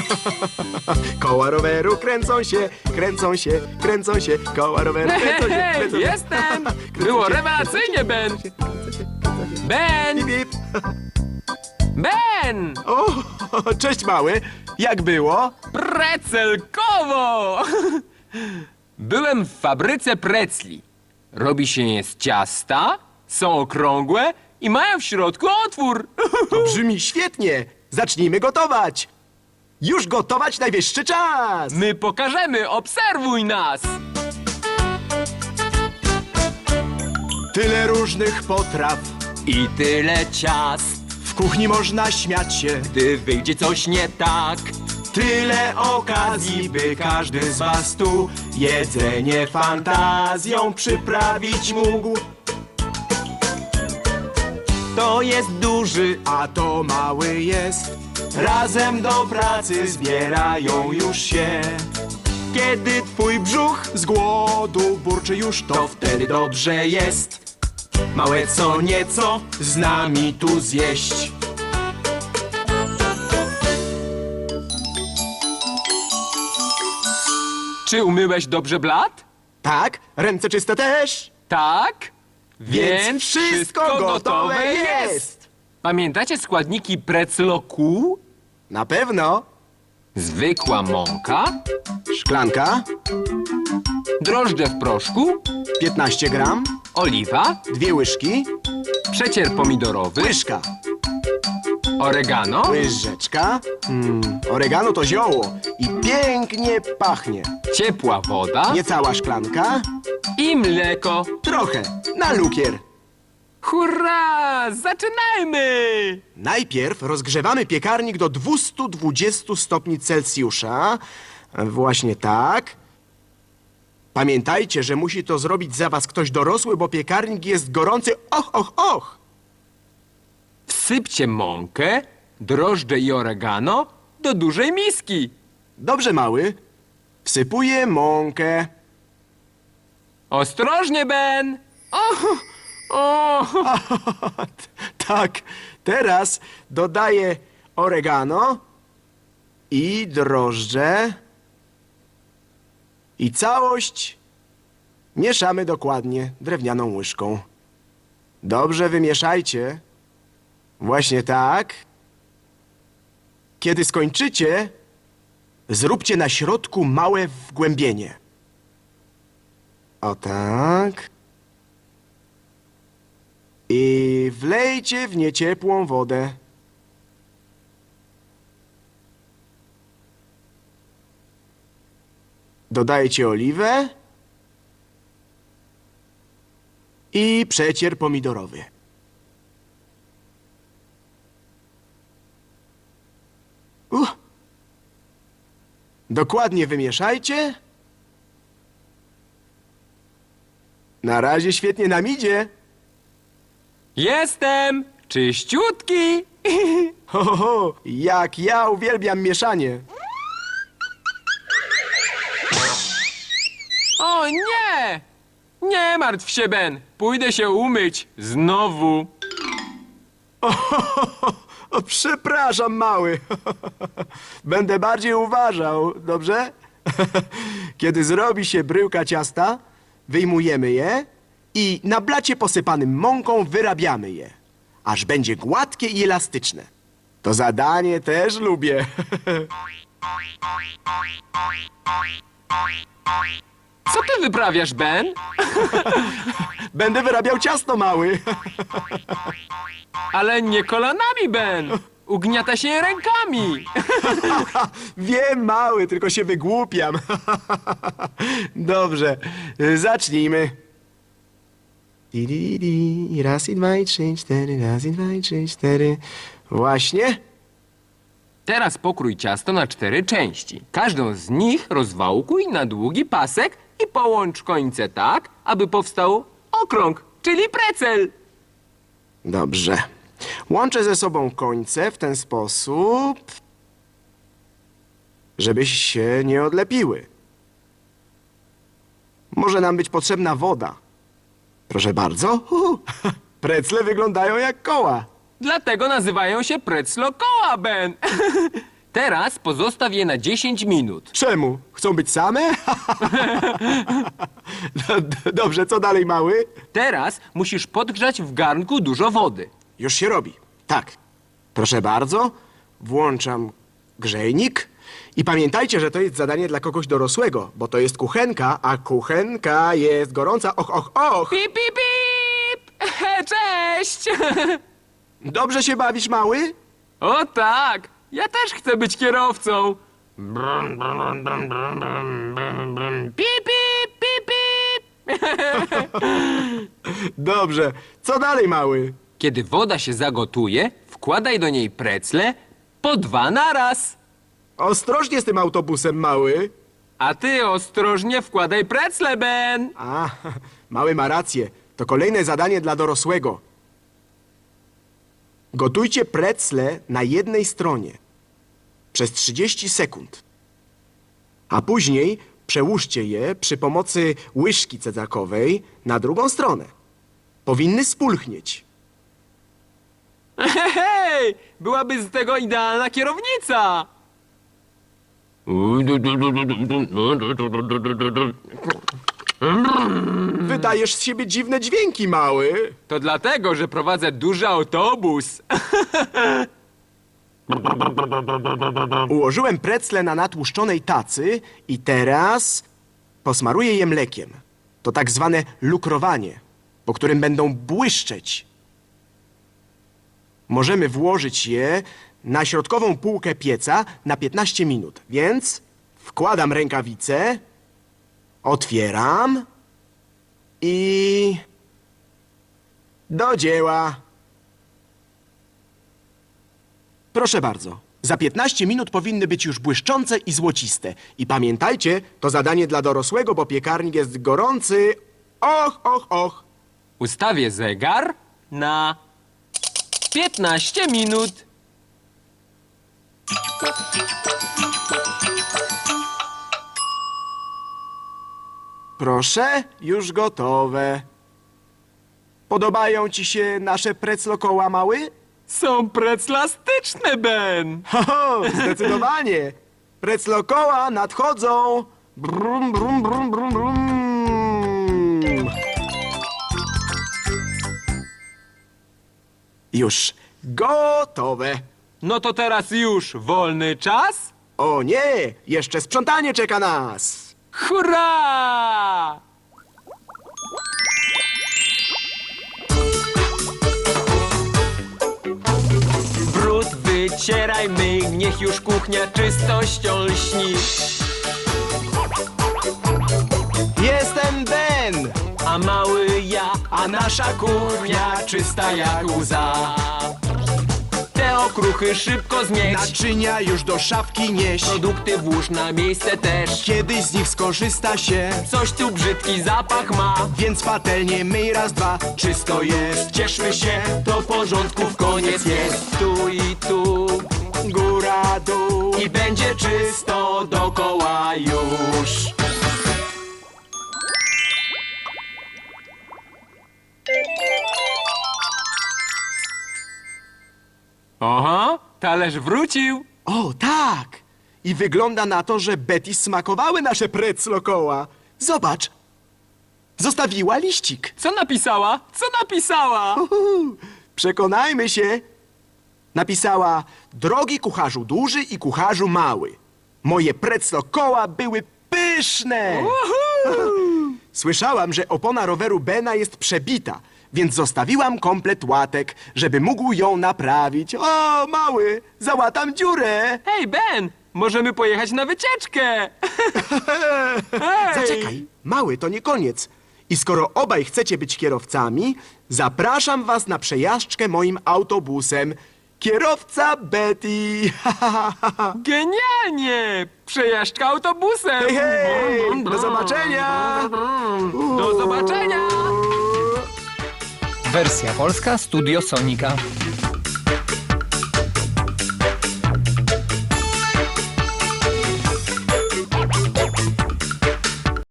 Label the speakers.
Speaker 1: Koła roweru kręcą się, kręcą się, kręcą się, koła roweru kręcą się,
Speaker 2: Hej,
Speaker 1: kręcą się.
Speaker 2: jestem! Było rewelacyjnie, Ben! Ben!
Speaker 1: Bip.
Speaker 2: Ben!
Speaker 1: O, cześć mały, jak było?
Speaker 2: Precelkowo! Byłem w fabryce precli. Robi się je z ciasta, są okrągłe i mają w środku otwór.
Speaker 1: To brzmi świetnie, zacznijmy gotować. Już gotować najwyższy czas.
Speaker 2: My pokażemy, obserwuj nas!
Speaker 1: Tyle różnych potraw,
Speaker 2: I tyle ciast,
Speaker 1: w kuchni można śmiać się.
Speaker 2: gdy wyjdzie coś nie tak.
Speaker 1: Tyle okazji, by każdy z was tu jedzenie fantazją przyprawić mógł.
Speaker 2: To jest duży,
Speaker 1: A to mały jest, razem do pracy zbierają już się. Kiedy twój brzuch z głodu burczy już, to wtedy dobrze jest. Małe co nieco z nami tu zjeść.
Speaker 2: Czy umyłeś dobrze blat?
Speaker 1: Tak, ręce czyste też.
Speaker 2: Tak?
Speaker 1: Więc wszystko gotowe jest.
Speaker 2: Pamiętacie składniki precloku?
Speaker 1: Na pewno.
Speaker 2: Zwykła mąka,
Speaker 1: Szklanka,
Speaker 2: drożdże w proszku,
Speaker 1: 15 gram,
Speaker 2: oliwa,
Speaker 1: dwie łyżki,
Speaker 2: przecier pomidorowy,
Speaker 1: łyżka,
Speaker 2: oregano,
Speaker 1: łyżeczka. Mm, oregano to zioło i pięknie pachnie.
Speaker 2: ciepła woda
Speaker 1: Niecała szklanka,
Speaker 2: i mleko.
Speaker 1: trochę, na lukier.
Speaker 2: Hurra! Zaczynajmy!
Speaker 1: Najpierw rozgrzewamy piekarnik do 220 stopni Celsjusza. Właśnie tak. Pamiętajcie, że musi to zrobić za was ktoś dorosły, bo piekarnik jest gorący. Och, och, och!
Speaker 2: Wsypcie mąkę, drożdże i oregano do dużej miski.
Speaker 1: Dobrze, mały. Wsypuję mąkę.
Speaker 2: Ostrożnie, Ben! O, o,
Speaker 1: Tak, teraz dodaję oregano i drożdże. I całość mieszamy dokładnie drewnianą łyżką. Dobrze wymieszajcie. Właśnie tak. Kiedy skończycie, zróbcie na środku małe wgłębienie. O tak. I wlejcie w nie ciepłą wodę. Dodajcie oliwę i przecier pomidorowy. Dokładnie wymieszajcie. Na razie świetnie nam idzie.
Speaker 2: Jestem! Czyściutki!
Speaker 1: Ho, ho, ho, jak ja uwielbiam mieszanie.
Speaker 2: O nie! Nie martw się, Ben. Pójdę się umyć. Znowu.
Speaker 1: O, przepraszam, mały. Będę bardziej uważał, dobrze? Kiedy zrobi się bryłka ciasta, wyjmujemy je i na blacie posypanym mąką wyrabiamy je, aż będzie gładkie i elastyczne. To zadanie też lubię.
Speaker 2: Co ty wyprawiasz, Ben?
Speaker 1: Będę wyrabiał ciasto, mały.
Speaker 2: Ale nie kolanami, Ben. Ugniata się rękami.
Speaker 1: Wiem, mały, tylko się wygłupiam. Dobrze, zacznijmy. Di, di, di, di, raz i dwa i trzy, i cztery, raz i dwa i trzy, i cztery. Właśnie.
Speaker 2: Teraz pokrój ciasto na cztery części. Każdą z nich rozwałkuj na długi pasek i połącz końce tak, aby powstał okrąg, czyli precel.
Speaker 1: Dobrze. Łączę ze sobą końce w ten sposób, żeby się nie odlepiły. Może nam być potrzebna woda. Proszę bardzo. Uhu. Precle wyglądają jak koła.
Speaker 2: Dlatego nazywają się preclokoła, Ben. Teraz pozostaw je na 10 minut.
Speaker 1: Czemu? Chcą być same? D- Dobrze, co dalej, mały?
Speaker 2: Teraz musisz podgrzać w garnku dużo wody.
Speaker 1: Już się robi. Tak. Proszę bardzo. Włączam grzejnik. I pamiętajcie, że to jest zadanie dla kogoś dorosłego, bo to jest kuchenka, a kuchenka jest gorąca. Och, och, och!
Speaker 2: Pip, pip, pip! Cześć!
Speaker 1: Dobrze się bawisz, mały?
Speaker 2: O tak! Ja też chcę być kierowcą. Pip, pip, pip, pip!
Speaker 1: Dobrze. Co dalej, mały?
Speaker 2: Kiedy woda się zagotuje, wkładaj do niej precle po dwa na raz.
Speaker 1: Ostrożnie z tym autobusem, mały.
Speaker 2: A ty ostrożnie wkładaj precle, Ben.
Speaker 1: A, mały ma rację. To kolejne zadanie dla dorosłego. Gotujcie precle na jednej stronie przez 30 sekund. A później przełóżcie je przy pomocy łyżki cedzakowej na drugą stronę. Powinny spulchnieć.
Speaker 2: Hej, byłaby z tego idealna kierownica.
Speaker 1: Wydajesz z siebie dziwne dźwięki, mały.
Speaker 2: To dlatego, że prowadzę duży autobus.
Speaker 1: Ułożyłem precle na natłuszczonej tacy i teraz posmaruję je mlekiem. To tak zwane lukrowanie, po którym będą błyszczeć. Możemy włożyć je na środkową półkę pieca na 15 minut, więc wkładam rękawice, otwieram i do dzieła. Proszę bardzo. Za 15 minut powinny być już błyszczące i złociste. I pamiętajcie, to zadanie dla dorosłego, bo piekarnik jest gorący. Och, och, och.
Speaker 2: Ustawię zegar na 15 minut.
Speaker 1: Proszę, już gotowe. Podobają ci się nasze preclokoła, mały?
Speaker 2: Są preclastyczne, Ben.
Speaker 1: Ho, ho, zdecydowanie. Preclokoła nadchodzą. Brum, brum, brum, brum, brum. Już gotowe.
Speaker 2: No to teraz już wolny czas?
Speaker 1: O nie, jeszcze sprzątanie czeka nas.
Speaker 2: Hurra! Brud wycieraj myj, niech już kuchnia czystością lśni.
Speaker 1: Jestem Ben.
Speaker 2: A mały ja, a nasza kuchnia czysta jak łza. Te okruchy szybko zmieć,
Speaker 1: Naczynia już do szafki nieś.
Speaker 2: produkty włóż na miejsce też.
Speaker 1: Kiedyś z nich skorzysta się,
Speaker 2: Coś tu brzydki zapach ma.
Speaker 1: więc patelnie myj raz, dwa. Czysto jest, cieszmy się,
Speaker 2: Do porządków koniec jest tu i tu
Speaker 1: góra, dół.
Speaker 2: i będzie czysto dokoła już. Oho, talerz wrócił.
Speaker 1: O, tak! I wygląda na to, że Betty smakowały nasze preclokoła. Zobacz. Zostawiła liścik.
Speaker 2: Co napisała? Co napisała?
Speaker 1: Uhu, Przekonajmy się. Napisała, drogi kucharzu duży i kucharzu mały. Moje preclokoła były pyszne. Słyszałam, że opona roweru Bena jest przebita, więc zostawiłam komplet łatek, żeby mógł ją naprawić. O, mały, załatam dziurę.
Speaker 2: Hej, Ben, możemy pojechać na wycieczkę. Hej.
Speaker 1: Zaczekaj, mały, to nie koniec. I skoro obaj chcecie być kierowcami, zapraszam was na przejażdżkę moim autobusem. Kierowca Betty.
Speaker 2: Genialnie! Przejażdżka autobusem!
Speaker 1: Hej, hej! Do zobaczenia!
Speaker 2: Do zobaczenia!
Speaker 3: Wersja polska Studio Sonika.